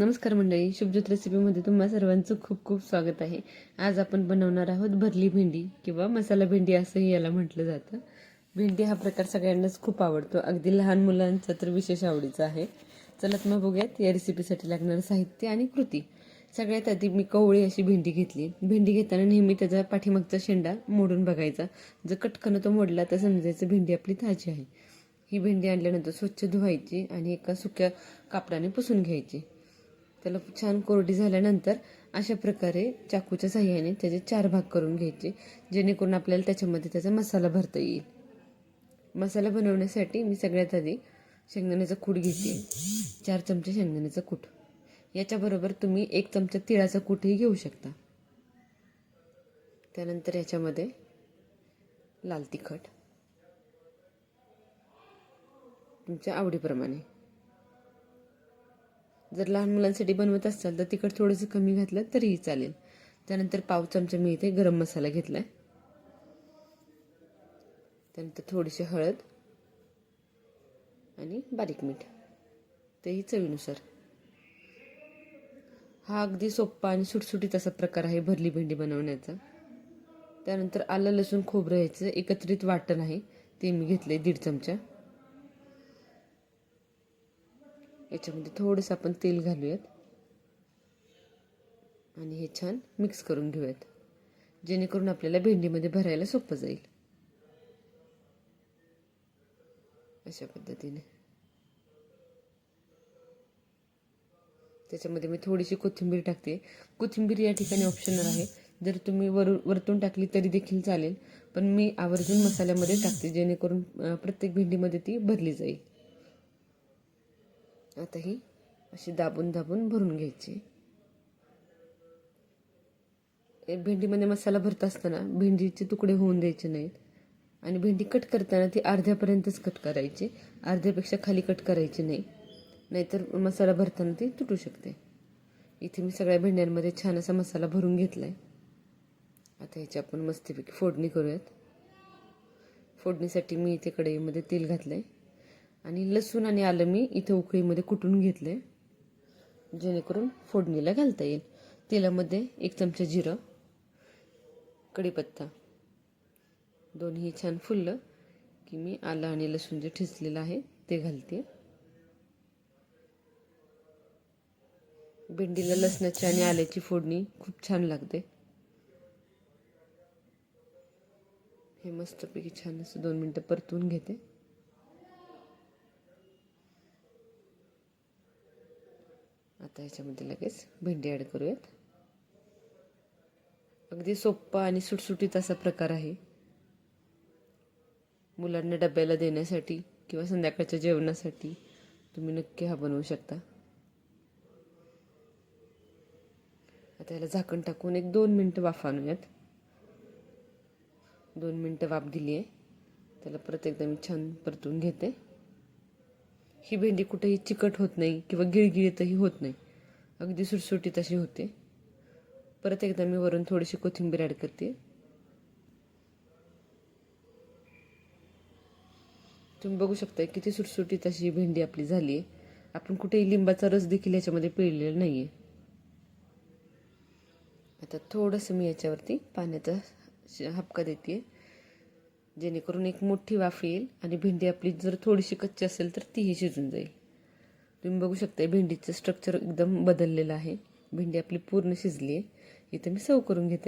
नमस्कार मंडळी शुभज्योत रेसिपीमध्ये तुम्हा सर्वांचं खूप खूप स्वागत आहे. आज आपण बनवणार आहोत भरली भेंडी किंवा मसाला भेंडी असंही याला म्हटलं जातं. भेंडी हा प्रकार सगळ्यांनाच खूप आवडतो. अगदी लहान मुलांचा तर विशेष आवडीचा आहे. चला मग बघूयात या रेसिपीसाठी लागणारं साहित्य आणि कृती. सगळ्यात आधी मी कवळी अशी भेंडी घेतली. भेंडी घेताना नेहमी त्याचा पाठीमागचा शेंडा मोडून बघायचा. जर कटकन तो मोडला तर समजायचं भेंडी आपली ताजी आहे. ही भेंडी आणल्यानंतर स्वच्छ धुवायची आणि एका सुक्या कापडाने पुसून घ्यायची. त्याला छान कोरडी झाल्यानंतर अशा प्रकारे चाकूच्या साह्याने त्याचे चार भाग करून घ्यायचे जेणेकरून आपल्याला त्याच्यामध्ये त्याचा मसाला भरता येईल. मसाला बनवण्यासाठी मी सगळ्यात आधी शेंगदाण्याचा कूट घेते. चार चमचे शेंगदाण्याचा कूट. याच्याबरोबर तुम्ही एक चमचा तिळाचा कूटही घेऊ शकता. त्यानंतर याच्यामध्ये लाल तिखट. तुमच्या आवडीप्रमाणे. जर लहान मुलांसाठी बनवत असाल तर तिखट थोडंसं कमी घातलं तरीही चालेल. त्यानंतर पाव चमचा मी इथे गरम मसाला घेतला आहे त्यानंतर थोडीशी हळद आणि बारीक मीठ. तेही चवीनुसार. हा अगदी सोप्पा आणि सुटसुटीत असा प्रकार आहे भरली भेंडी बनवण्याचा. त्यानंतर आलं लसूण खोबरं ह्याचं एकत्रित वाटण आहे. ते मी घेतले दीड चमचा. याच्यामध्ये थोडंसं आपण तेल घालूयात. आणि हे छान मिक्स करून घेऊयात. जेणेकरून आपल्याला भेंडीमध्ये भरायला सोपं जाईल. अशा पद्धतीने. त्याच्यामध्ये मी थोडीशी कोथिंबीर टाकते. कोथिंबीर या ठिकाणी ऑप्शनल आहे. जर तुम्ही वरून वरतून टाकली तरी देखील चालेल. पण मी आवर्जून मसाल्यामध्ये टाकते जेणेकरून प्रत्येक भेंडीमध्ये ती भरली जाईल. आता ही अशी दाबून दाबून भरून घ्यायची. भेंडीमध्ये मसाला भरत असताना भेंडीचे तुकडे होऊन द्यायचे नाहीत. आणि भेंडी कट करताना ती अर्ध्यापर्यंतच कट करायची. अर्ध्यापेक्षा खाली कट करायची नाही. नाहीतर मसाला भरताना ती तुटू शकते. इथे मी सगळ्या भेंड्यांमध्ये छान असा मसाला भरून घेतला आहे आता ह्याची आपण मस्तपैकी फोडणी करूयात. फोडणीसाठी मी इथे कढईमध्ये तेल घातलं आहे आणि लसूण आणि आलं मी इथे उकळीमध्ये कुटून घेतले जेणेकरून फोडणीला घालता येईल. तेलामध्ये एक चमचा जिरं कढीपत्ता. दोन्ही छान फुललं की मी आलं आणि लसूण जे ठिसलेलं आहे ते घालते. भेंडीला लसणाची आणि आल्याची फोडणी खूप छान लागते. हे मस्तपैकी छान असं दोन मिनटं परतून घेते. आता ह्याच्यामध्ये लगेच भेंडी ॲड करूयात. अगदी सोप्पा आणि सुटसुटीत असा प्रकार आहे. मुलांना डब्याला देण्यासाठी किंवा संध्याकाळच्या जेवणासाठी तुम्ही नक्की हा बनवू शकता. आता याला झाकण टाकून एक दोन मिनटं वाफ आणूयात. दोन मिनटं वाफ दिली आहे त्याला परत एकदा मी छान परतून घेते. ही भेंडी कुठेही चिकट होत नाही किंवा गिळगिळीतही होत नाही. अगदी सुटसुटीत अशी होते. परत एकदा मी वरून थोडीशी कोथिंबीर ॲड करते. तुम्ही बघू शकता किती सुटसुटीत अशी भेंडी आपली झाली आहे. आपण कुठेही लिंबाचा रस देखील याच्यामध्ये पिळलेला नाही आहे आता थोडंसं मी याच्यावरती पाण्याचा हपका देते. जेणेकरून एक मोठी वाफ येईल आणि भेंडी आपली जर थोडीशी कच्ची असेल तर तीही शिजून जाईल. तुम्ही बघू शकता भेंडीचं स्ट्रक्चर एकदम बदललेलं आहे. भेंडी आपली पूर्ण शिजली आहे इथं मी सव करून घेते.